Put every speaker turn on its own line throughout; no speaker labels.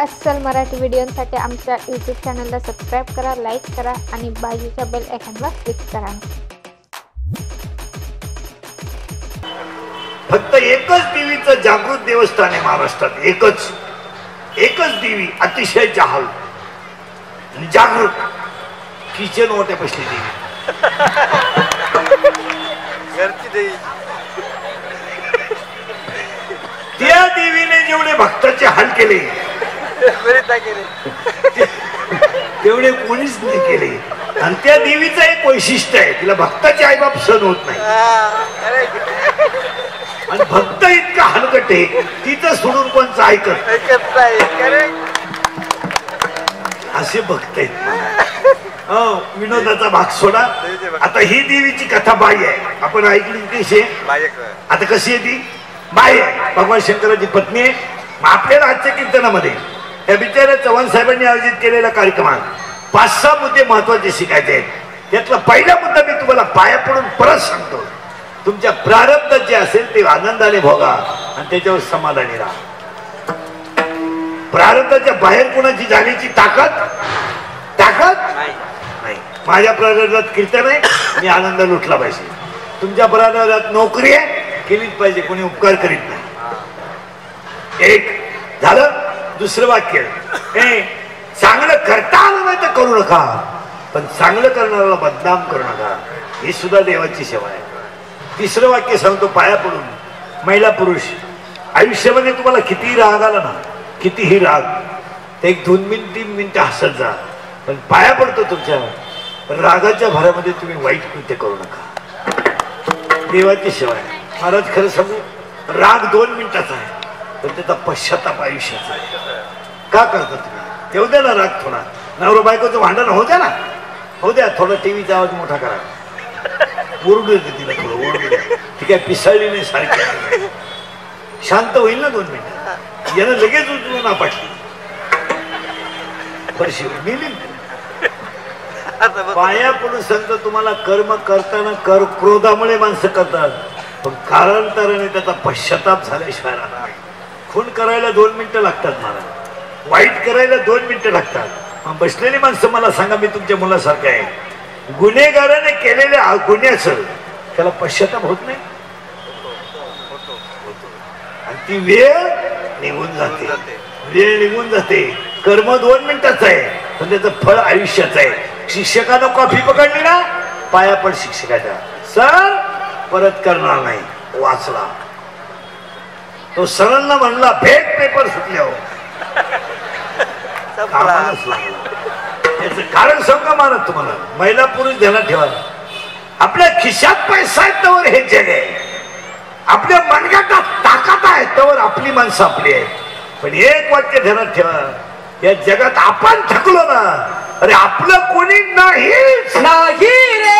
अस्सल मराठी व्हिडिओसाठी आमच्या यूट्यूब चॅनलला सबस्क्राईब करा लाईक करा आणि बाजूच्या बेल आयकॉनवर क्लिक करा.
फक्त एकच देवीचं जागृत देवस्थान आहे महाराष्ट्रात. एकच. एकच देवी अतिशय जहाल. आणि जागृत. किचन ओट्या बसली देवी.
घरची देवी.
त्या देवीने जेवढे भक्ताचे हाल केले तेवढे कोणीच नाही केले. आणि त्या देवीचं एक वैशिष्ट्य आहे तिला भक्ताचे आईबाप सण होत नाही. आणि भक्त इतका हलकट आहे तिचं सोडून कोणचं ऐकत असे भक्त आहेत. हो विनोदाचा भाग सोडा. आता ही देवीची कथा बाई आहे. आपण ऐकली कशी आता कशी आहे ती? बाई आहे. भगवान शंकराची पत्नी आहे. आपल्याला आजच्या कीर्तनामध्ये या बिचाऱ्या चव्हाण साहेबांनी आयोजित केलेल्या कार्यक्रमात पाच सहा मुद्दे महत्त्वाचे शिकायचे आहेत. त्यातला पहिला मुद्दा मी तुम्हाला पाया पडून परत सांगतो. तुमच्या प्रारब्धात जे असेल ते आनंदाने भोगा आणि त्याच्यावर समाधानी राहा. प्रारब्धाच्या बाहेर कोणाची जाण्याची ताकद? ताकद?
नाही.
नाही. माझ्या प्रारब्धात कीर्तन आहे. मी आनंद लुटला पाहिजे. तुमच्या प्रारब्धात नोकरी आहे. केलीच पाहिजे. कोणी उपकार करीत नाही. एक. झालं? दुसरं वाक्य. चांगलं करता आलं नाही तर करू नका. पण चांगलं करणाऱ्याला बदनाम करू नका. ही सुद्धा देवाची सेवा आहे. तिसरं वाक्य सांगतो पाया पडून. महिला पुरुष आयुष्यामध्ये तुम्हाला कितीही राग आला ना कितीही राग ते एक दोन मिनिट तीन मिनिटं हसत जा. पण पाया पडतो तुमच्या. रागाच्या भरामध्ये तुम्ही वाईट कृत्य करू नका. देवाची सेवा आहे. महाराज खरं सांगू राग दोन मिनिटाचा आहे. पण त्याचा पश्चाताप आयुष्याचा आहे. का करता तुम्ही? येऊ द्या ना राग थोडा. नवरा बायकोचं भांडण होऊ द्या ना. होऊ द्या थोडा टीव्हीचा आवाज मोठा करा. ओरडू येते तिला थोडं ओरडू द्या ती काय पिसाळली नाही सारखी शांत होईल ना दोन मिनिटं. यानं लगेच उचलून आपटली. परशी मिली. पाया पडून सांगतो तुम्हाला कर्म करताना कर क्रोधामुळे माणसं करतात. पण कालांतराने त्याचा पश्चाताप झाल्याशिवाय राहणार. खून करायला दोन मिनिटं लागतात मला वाईट करायला दोन मिनिटं लागतात. मग बसलेली माणसं मला सांगा मी तुमच्या मुलासारखं आहे. गुन्हेगाराने केलेल्या गुन्ह्याचं त्याला पश्चाताप होत नाही? आणि ती वेळ निघून जाते. वेळ निघून जाते. कर्म दोन मिनिटाचं आहे पण त्याचं फळ आयुष्याचं आहे. शिक्षकानं कॉफी पकडली ना पाया पण शिक्षकाच्या. सर परत करणार नाही. वाचला. तो सरांना म्हणला फेक पेपर सुटल्यावर
संपला.
कामालाच लागला याचं कारण सांगा मारत तुम्हाला. महिला पुरुष ध्यानात ठेवा. आपल्या खिशात पैसा आहे तर हे जग आहे. आपल्या मनगटात ताकद आहे तर आपली माणसं आपली आहे पण एक वाक्य ध्यानात ठेवा. या जगात आपण थकलो ना अरे आपलं कोणी नाहीच.
नाही रे.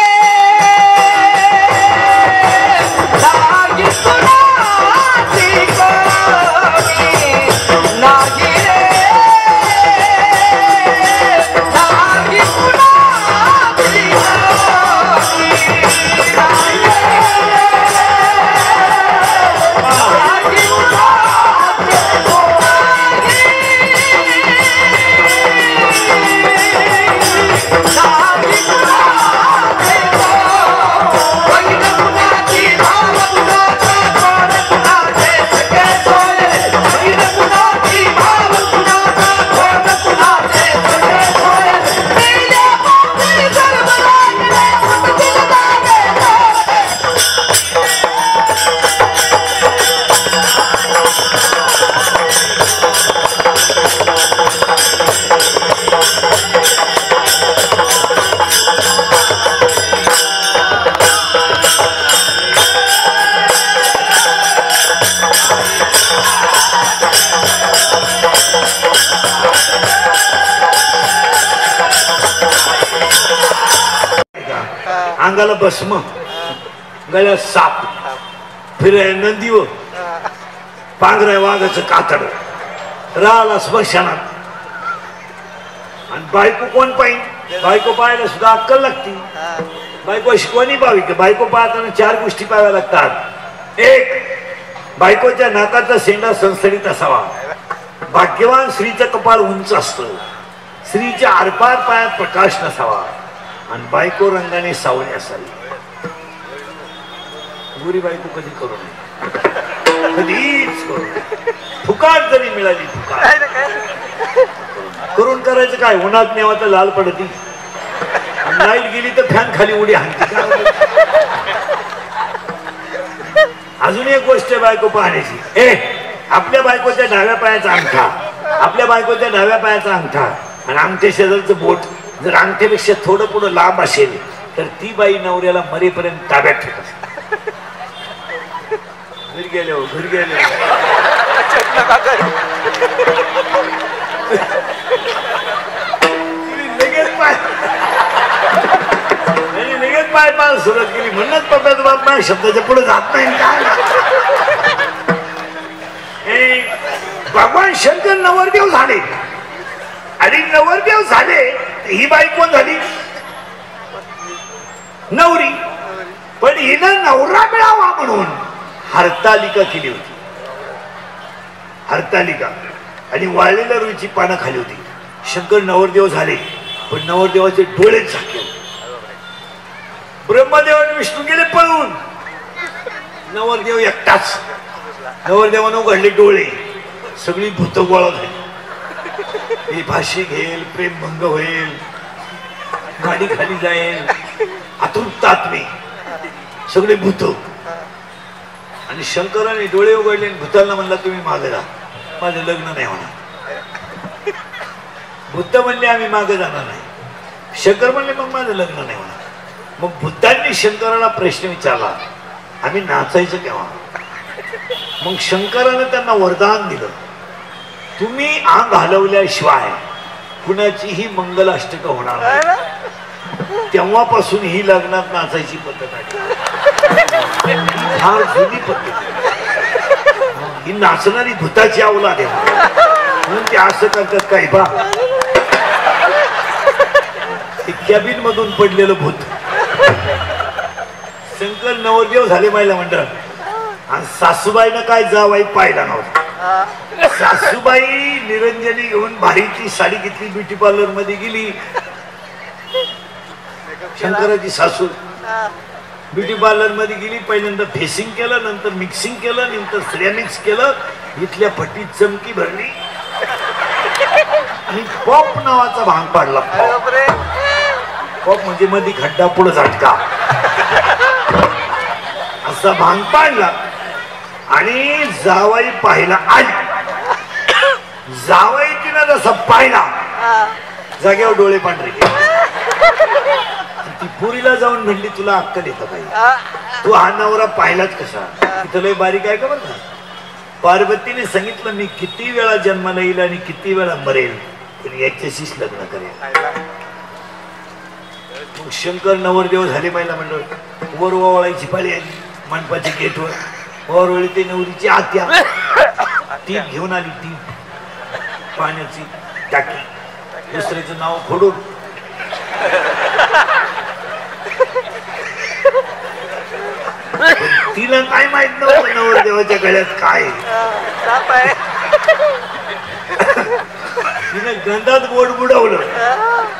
अंगाला भस्म गळ्यात साप फिराय नंदीव पांघराय वाघाचं कातड राहिला स्मशानात आणि बायको कोण पाहिजे बायको पाहायला सुद्धा अक्कल लागती. बायको शिकवणी पाहावी? की बायको पाहताना चार गोष्टी पाहाव्या लागतात. एक बायकोच्या नाकाचा शेंडा संसर्गित असावा. भाग्यवान स्त्रीचं कपाळ उंच असतं. स्त्रीच्या आरपार पायात प्रकाश नसावा. आणि बायको रंगाने सावळी असावी. गोरी बायको कधी करू नये. कधीच करू नये. फुकाट जरी मिळाली फुकाट. करून करायचं काय? उन्हात नेवा तर लाल पडती. लाइट गेली तर फॅन खाली उडी हाणते? अजून एक गोष्ट बायको पाहण्याची. ए आपल्या बायकोच्या डाव्या पायाचा अंगठा. आपल्या बायकोच्या डाव्या पायाचा अंगठा. आणि अंगठ्या शेजारचं बोट. जर अंगठ्यापेक्षा थोडं पुढं लांब असेल तर ती बाई नवऱ्याला मरेपर्यंत ताब्यात ठेवत. असते घरी गेले हो घरी गेले तिने लगेच पाय सुरुवात केली. बाप माझ्या शब्दाच्या पुढे जात नाही. काय भगवान शंकर नवरदेव झाले. आणि नवरदेव झाले ही बाई कोण झाली? नवरी. पण हिनं नवरा मिळावा म्हणून हरतालिका केली होती. हरतालिका. आणि वाळलेल्या रुईची पानं खाली होती. शंकर नवरदेव झाले पण नवरदेवाचे डोळेच झाकले ब्रह्मदेव आणि विष्णू गेले पळून. नवरदेव एकटाच. नवरदेवानं उघडले डोळे. सगळी भूत गोळा झाली. ही भाषी घेईल प्रेमभंग होईल गाडी खाली जाईल. आतुरता मी. सगळे भूत. आणि शंकराने डोळे उघडले आणि भूताला म्हणला तुम्ही मागे जा. माझं लग्न नाही होणार. भूत म्हणले आम्ही मागे जाणार नाही. शंकर म्हणले मग माझं लग्न नाही होणार. मग भूतांनी शंकराला प्रश्न विचारला आम्ही नाचायचं केव्हा? मग शंकरानं त्यांना वरदान दिलं. तुम्ही अंग हलवल्याशिवाय कुणाचीही मंगलाष्टक होणार नाही. तेव्हापासून ही लग्नात नाचायची पद्धत आहे. फार जुनी पद्धत. ही नाचणारी भूताची अवलाद आहे. म्हणून ते असं करतात काय बा? कॅबिन मधून पडलेलं भूत. शंकर नवरदेव झाले महिला मंडळ. आणि सासूबाईनं काय जावाई पाहिला नव्हता. सासूबाई निरंजनी घेऊन भारीची साडी घेतली ब्युटी पार्लरमध्ये गेली. शंकराची सासू ब्युटी पार्लरमध्ये गेली पहिल्यांदा फेसिंग केलं नंतर मिक्सिंग केलं नंतर सिरेमिक्स केलं इथल्या फटीत चमकी भरली. आणि पॉप नावाचा भांग पाडला. पॉप म्हणजे मध्ये खड्डा पुढे झटका. असा भांग पाडला. आणि जावाई पाहिला आली. जावाई तिनं जसा पाहिला जाग्यावर डोळे पांढरे. ती पुरीला जाऊन म्हणली तुला अक्कल येतं काही
हा,
तू हा नवरा पाहिलाच कसा? तिथं लय बारीक आहे का बरं का? पार्वतीने सांगितलं मी किती वेळा जन्माला येईल आणि किती वेळा मरेल? पण याच्याशीच लग्न करेल. मग शंकर नवरदेव झाले पहिला म्हणलं वर ओवाळायची पाळी आली मंडपाच्या गेटवर. ओरवळी ते नवरीची आत्या. टीप घेऊन आली टीप पाण्याची टाकी. दुसऱ्याचं नाव पण तिला काय माहीत नव्हतं नवरदेवाच्या गळ्यात काय. तिने गंधात बोट बुडवलं.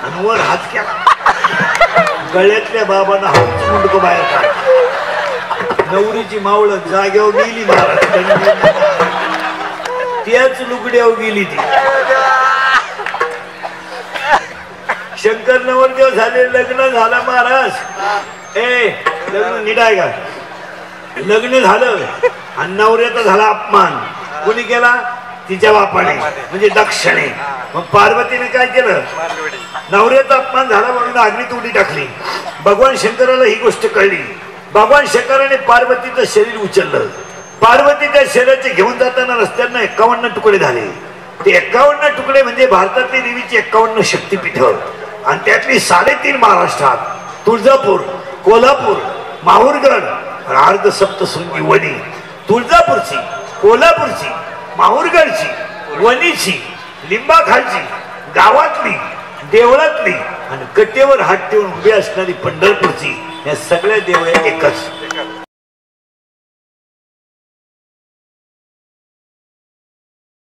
आणि वर हात केला. गळ्यातल्या बाबांना हात मुंडक बाहेर काढ नवरीची मावळ जाग्यावर गेली महाराज त्याच लुगड्यावर गेली ती. शंकर नवरदेव झाले लग्न झालं महाराज. ए लग्न निटाय का? लग्न झालं आणि नवऱ्याचा झाला अपमान. कोणी केला? तिच्या बापाने म्हणजे दक्षिणे. मग पार्वतीने काय केलं? नवऱ्याचा अपमान झाला म्हणून अग्नीत उडी टाकली. भगवान शंकराला ही गोष्ट कळली. भगवान शंकराने पार्वतीचं शरीर उचललं. पार्वतीच्या शरीराचे घेऊन जाताना रस्त्यांना एकावन्न तुकडे झाले. ते एकावन्न तुकडे म्हणजे भारतातली देवीची एकावन्न शक्तीपीठ. आणि त्यातली साडेतीन महाराष्ट्रात तुळजापूर कोल्हापूर माहूरगड अर्ध सप्तशृंगी वणी. तुळजापूरची कोल्हापूरची माहूरगडची वणीची लिंबाखालची गावातली देवळातली आणि कट्टेवर हात ठेवून उभी असणारी पंढरपूरची. या सगळ्या देव एकच.